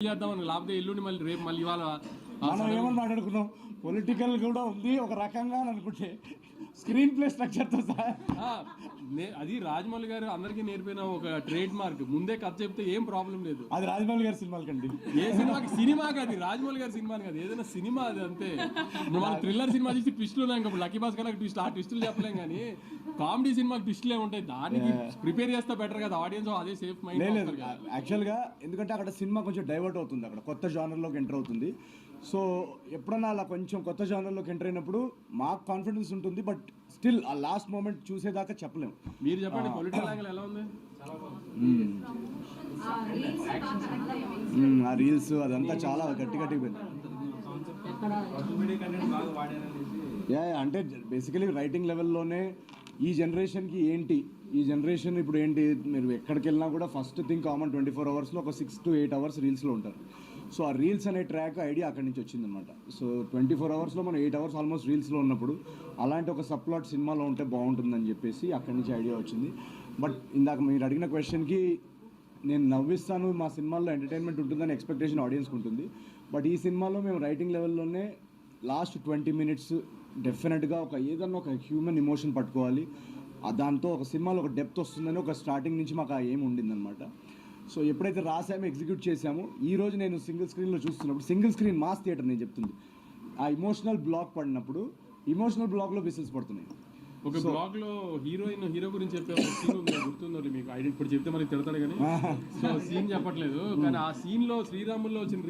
చేద్దామని లేకపోతే ఎల్లుండి మళ్ళీ రేపు మళ్ళీ ఇవాళ మనం ఏమని మాట్లాడుకున్నాం పొలిటికల్ కూడా ఉంది ఒక రకంగా అని అనుకుంటే. స్క్రీన్ ప్లే స్ట్రక్చర్తో నే- అది రాజమౌళి గారు అందరికీ నేర్పిన ఒక ట్రేడ్ మార్క్ ముందే కథ చెప్తే ఏం ప్రాబ్లం లేదు. అది రాజమౌళి గారి సినిమాలకండి ఏ సినిమాకి సినిమాకి అది రాజమౌళి గారి సినిమా కాదు ఏదైనా సినిమా అది అంతే. మనం థ్రిల్లర్ సినిమా చూసి ట్విస్టులు ఉన్నాయి ఇంకా లక్కీ బాస్ కన్నా ట్విస్ట్ ఆ ట్విస్టులు చెప్పలేం కానీ కామెడీ సినిమాకి ట్విస్టులే ఉంటాయి. దానికి ప్రిపేర్ చేస్తే బెటర్ కదా ఆడియన్స్ అదే సేఫ్ మైండ్ యాక్చువల్గా ఎందుకంటే అక్కడ సినిమా కొంచెం డైవర్ట్ అవుతుంది అక్కడ కొత్త జానర్లోకి ఎంటర్ అవుతుంది. సో ఎప్పుడన్నా అలా కొంచెం కొత్త జానర్లోకి ఎంటర్ అయినప్పుడు మాకు కాన్ఫిడెన్స్ ఉంటుంది బట్ స్టిల్ ఆ లాస్ట్ మూమెంట్ చూసేదాకా చెప్పలేము. మీరు చెప్పండి పొలిటికల్ యాంగిల్ ఎలా ఉంది? ఆ రీల్స్ అదంతా చాలా గట్టి గట్టిగా యా, అంటే బేసికలీ రైటింగ్ లెవెల్లోనే ఈ జనరేషన్కి ఏంటి? ఈ జనరేషన్ ఇప్పుడు ఏంటి? మీరు ఎక్కడికి వెళ్ళినా కూడా first thing common twenty four అవర్స్లో ఒక సిక్స్ టు ఎయిట్ అవర్స్ రీల్స్లో ఉంటారు. సో ఆ రీల్స్ అనే ట్రాక్ ఐడియా అక్కడి నుంచి వచ్చిందనమాట సో ట్వంటీ ఫోర్ అవర్స్లో మనం ఎయిట్ అవర్స్ ఆల్మోస్ట్ రీల్స్లో ఉన్నప్పుడు అలాంటి ఒక సప్లాట్ సినిమాలో ఉంటే బాగుంటుందని చెప్పేసి అక్కడి నుంచి ఐడియా వచ్చింది. బట్ ఇందాక మీరు అడిగిన క్వశ్చన్కి నేను నవ్విస్తాను మా సినిమాల్లో ఎంటర్టైన్మెంట్ ఉంటుందని ఎక్స్పెక్టేషన్ ఆడియన్స్కి ఉంటుంది. బట్ ఈ సినిమాలో మేము రైటింగ్ లెవెల్లోనే లాస్ట్ ట్వంటీ మినిట్స్ డెఫినెట్గా ఒక ఏదన్నా ఒక హ్యూమన్ ఎమోషన్ పట్టుకోవాలి. దాంతో ఒక సినిమాలో ఒక డెప్త్ వస్తుందని ఒక స్టార్టింగ్ నుంచి మాకు ఏమి ఉండిందనమాట సో ఎప్పుడైతే రాసామో ఎగ్జిక్యూట్ చేసాము ఈ రోజు నేను సింగిల్ స్క్రీన్లో చూస్తున్నప్పుడు సింగిల్ స్క్రీన్ మాస్ థియేటర్ నేను చెప్తుంది. ఆ ఇమోషనల్ బ్లాక్ పడినప్పుడు ఇమోషనల్ బ్లాక్లో బిజినెస్ పడుతున్నాయి. ఒక బ్లాగ్లో హీరోయిన్ హీరో గురించి చెప్పే సీన్ గుర్తుందో మీకు. ఐడి ఇప్పుడు చెప్తే మనకి తిడతాడు కానీ. సో సీన్ చెప్పట్లేదు. కానీ ఆ సీన్లో శ్రీరాముల్లో వచ్చిన